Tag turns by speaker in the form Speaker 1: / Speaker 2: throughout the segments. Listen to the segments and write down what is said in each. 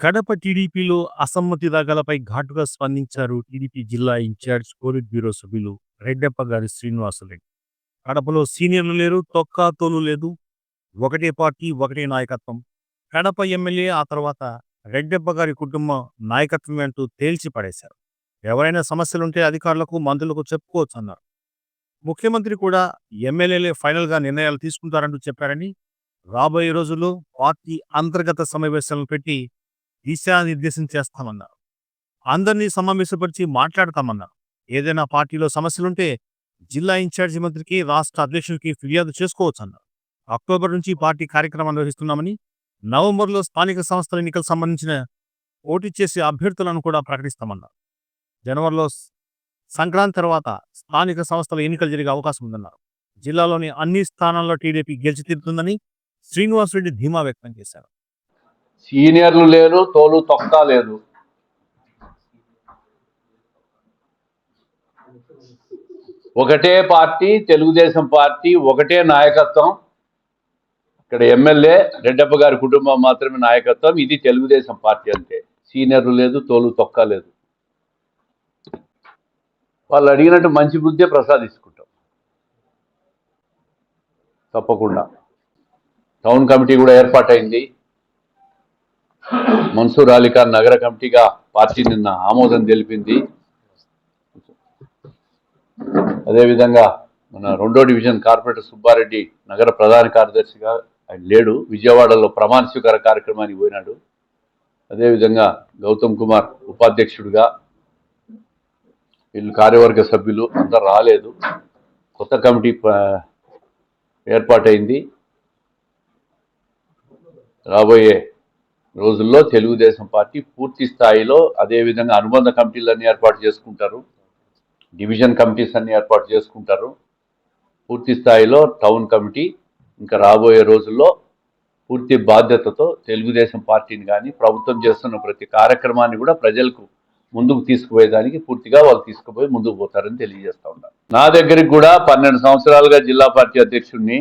Speaker 1: కడప టీడీపీలో అసమ్మతి దాఖలపై ఘాటుగా స్పందించారు టీడీపీ జిల్లా ఇన్ఛార్జ్ కోవిడ్ బ్యూరో సభ్యులు రెడ్డప్ప గారి శ్రీనివాసరెడ్డి కడపలో సీనియర్లు లేరు తొక్కా తోలు లేదు. ఒకటే పార్టీ ఒకటే నాయకత్వం. కడప ఎమ్మెల్యే ఆ తర్వాత రెడ్డప్ప గారి కుటుంబం నాయకత్వం అంటూ తేల్చి పడేశారు. ఎవరైనా సమస్యలుంటే అధికారులకు మంత్రులకు చెప్పుకోవచ్చు అన్నారు. ముఖ్యమంత్రి కూడా ఎమ్మెల్యేలే ఫైనల్గా నిర్ణయాలు తీసుకుంటారంటూ చెప్పారని రాబోయే రోజుల్లో పార్టీ అంతర్గత సమావేశాలను పెట్టి దిశానిర్దేశం చేస్తామన్నారు. అందరినీ సమావేశపరిచి మాట్లాడతామన్నారు. ఏదైనా పార్టీలో సమస్యలుంటే జిల్లా ఇన్ఛార్జి మంత్రికి రాష్ట్ర అధ్యక్షుడికి ఫిర్యాదు చేసుకోవచ్చు అన్నారు అక్టోబర్ నుంచి పార్టీ కార్యక్రమం నిర్వహిస్తున్నామని నవంబర్లో స్థానిక సంస్థల ఎన్నికలకు సంబంధించిన పోటీ చేసే అభ్యర్థులను కూడా ప్రకటిస్తామన్నారు. జనవరిలో సంక్రాంతి తర్వాత స్థానిక సంస్థల ఎన్నికలు జరిగే అవకాశం ఉందన్నారు. జిల్లాలోని అన్ని స్థానాల్లో టీడీపీ గెలిచి తీరుతుందని శ్రీనివాసరెడ్డి ధీమా వ్యక్తం చేశారు.
Speaker 2: సీనియర్లు లేరు తోలు తొక్క లేదు. ఒకటే పార్టీ తెలుగుదేశం పార్టీ ఒకటే నాయకత్వం. ఇక్కడ ఎమ్మెల్యే రెడ్డప్ప గారి కుటుంబం మాత్రమే నాయకత్వం ఇది తెలుగుదేశం పార్టీ అంతే. సీనియర్లు లేదు తోలు తొక్క లేదు. వాళ్ళు అడిగినట్టు మంచి బుద్ధే ప్రసాదించుకుంటాం. తప్పకుండా. టౌన్ కమిటీ కూడా ఏర్పాటైంది. మన్సూర్ అలీఖాన్ నగర కమిటీగా పార్టీ నిన్న ఆమోదం తెలిపింది. అదేవిధంగా మన రెండో డివిజన్ కార్పొరేటర్ సుబ్బారెడ్డి నగర ప్రధాన కార్యదర్శిగా ఆయన లేడు. విజయవాడలో ప్రమాణ స్వీకార కార్యక్రమానికి పోయినాడు. అదేవిధంగా గౌతమ్ కుమార్ ఉపాధ్యక్షుడిగా వీళ్ళు కార్యవర్గ సభ్యులు అందరు రాలేదు. కొత్త కమిటీ ఏర్పాటైంది. రాబోయే రోజుల్లో తెలుగుదేశం పార్టీ పూర్తి స్థాయిలో అదేవిధంగా అనుబంధ కమిటీలన్నీ ఏర్పాటు చేసుకుంటారు. డివిజన్ కమిటీస్ అన్ని ఏర్పాటు చేసుకుంటారు. పూర్తి స్థాయిలో టౌన్ కమిటీ ఇంకా రాబోయే రోజుల్లో పూర్తి బాధ్యతతో తెలుగుదేశం పార్టీని కానీ ప్రభుత్వం చేస్తున్న ప్రతి కార్యక్రమాన్ని కూడా ప్రజలకు ముందుకు తీసుకుపోయేదానికి పూర్తిగా వాళ్ళు తీసుకుపోయి ముందుకు పోతారని తెలియజేస్తూ ఉన్నారు నా దగ్గరికి కూడా పన్నెండు సంవత్సరాలుగా జిల్లా పార్టీ అధ్యక్షుడిని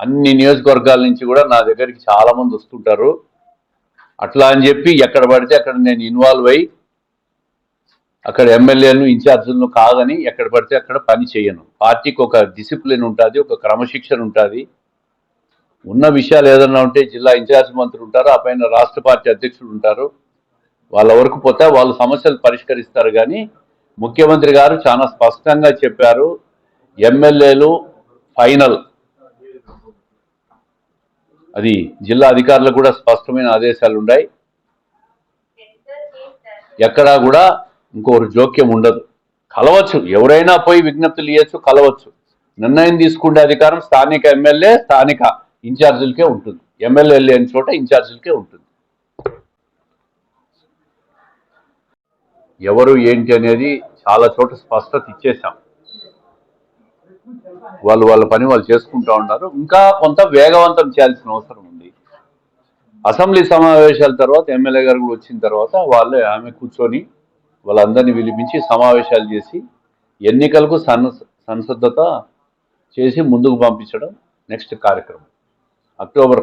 Speaker 2: అన్ని నియోజకవర్గాల నుంచి కూడా నా దగ్గరికి చాలామంది వస్తుంటారు. అట్లా అని చెప్పి ఎక్కడ పడితే అక్కడ నేను ఇన్వాల్వ్ అయ్యి అక్కడ ఎమ్మెల్యేలను ఇన్ఛార్జీలను కాదని ఎక్కడ పడితే అక్కడ పని చేయను. పార్టీకి ఒక డిసిప్లిన్ ఉంటుంది ఒక క్రమశిక్షణ ఉంటుంది. ఉన్న విషయాలు ఏదన్నా ఉంటే జిల్లా ఇన్ఛార్జ్ మంత్రులు ఉంటారు ఆ పైన రాష్ట్ర పార్టీ అధ్యక్షుడు ఉంటారు. వాళ్ళ వరకు పోతే వాళ్ళు సమస్యలు పరిష్కరిస్తారు కానీ ముఖ్యమంత్రి గారు చాలా స్పష్టంగా చెప్పారు ఎమ్మెల్యేలు ఫైనల్. అది జిల్లా అధికారులకు కూడా స్పష్టమైన ఆదేశాలు ఉన్నాయి ఎక్కడా కూడా ఇంకొకరు జోక్యం ఉండదు. కలవచ్చు. ఎవరైనా పోయి విజ్ఞప్తులు ఇవ్వచ్చు కలవచ్చు. నిర్ణయం తీసుకునే అధికారం స్థానిక ఎమ్మెల్యే స్థానిక ఇన్ఛార్జీలకే ఉంటుంది. ఎమ్మెల్యే లేని చోట ఇన్ఛార్జీలకే ఉంటుంది. ఎవరు ఏంటి అనేది చాలా చోట స్పష్టత ఇచ్చేసాం వాళ్ళు వాళ్ళ పని వాళ్ళు చేసుకుంటూ ఉన్నారు. ఇంకా కొంత వేగవంతం చేయాల్సిన అవసరం ఉంది. అసెంబ్లీ సమావేశాల తర్వాత ఎమ్మెల్యే గారు కూడా వచ్చిన తర్వాత వాళ్ళు ఆమె కూర్చొని వాళ్ళందరినీ పిలిపించి సమావేశాలు చేసి ఎన్నికలకు సన్ సంసిద్ధత చేసి ముందుకు పంపించడం నెక్స్ట్ కార్యక్రమం. అక్టోబర్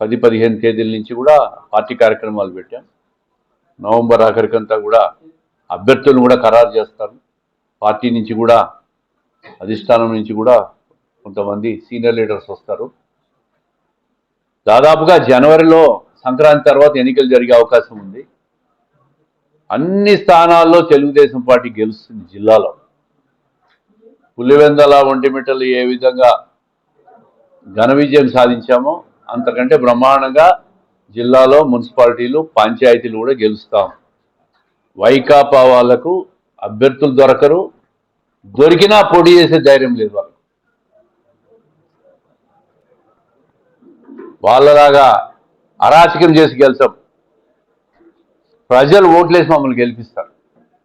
Speaker 2: పది పదిహేను తేదీల నుంచి కూడా పార్టీ కార్యక్రమాలు పెట్టాం. నవంబర్ ఆఖరికంతా కూడా అభ్యర్థులను కూడా ఖరారు చేస్తారు. పార్టీ నుంచి కూడా అధిష్టానం నుంచి కూడా కొంతమంది సీనియర్ లీడర్స్ వస్తారు. దాదాపుగా జనవరిలో సంక్రాంతి తర్వాత ఎన్నికలు జరిగే అవకాశం ఉంది. అన్ని స్థానాల్లో తెలుగుదేశం పార్టీ గెలుస్తుంది జిల్లాలో. పులివెందల ఒంటిమిట్టలు ఏ విధంగా ఘన విజయం సాధించామో అంతకంటే బ్రహ్మాండంగా జిల్లాలో మున్సిపాలిటీలు పంచాయతీలు కూడా గెలుస్తాం. వైకాపా వాళ్ళకు అభ్యర్థులు దొరకరు. దొరికినా పొడి చేసే ధైర్యం లేదు వాళ్ళకు. వాళ్ళలాగా అరాచకం చేసి గెలిచాం. ప్రజలు ఓట్లేసి మమ్మల్ని గెలిపిస్తారు.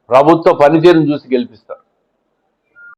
Speaker 2: ప్రభుత్వ పనితీరును చూసి గెలిపిస్తారు.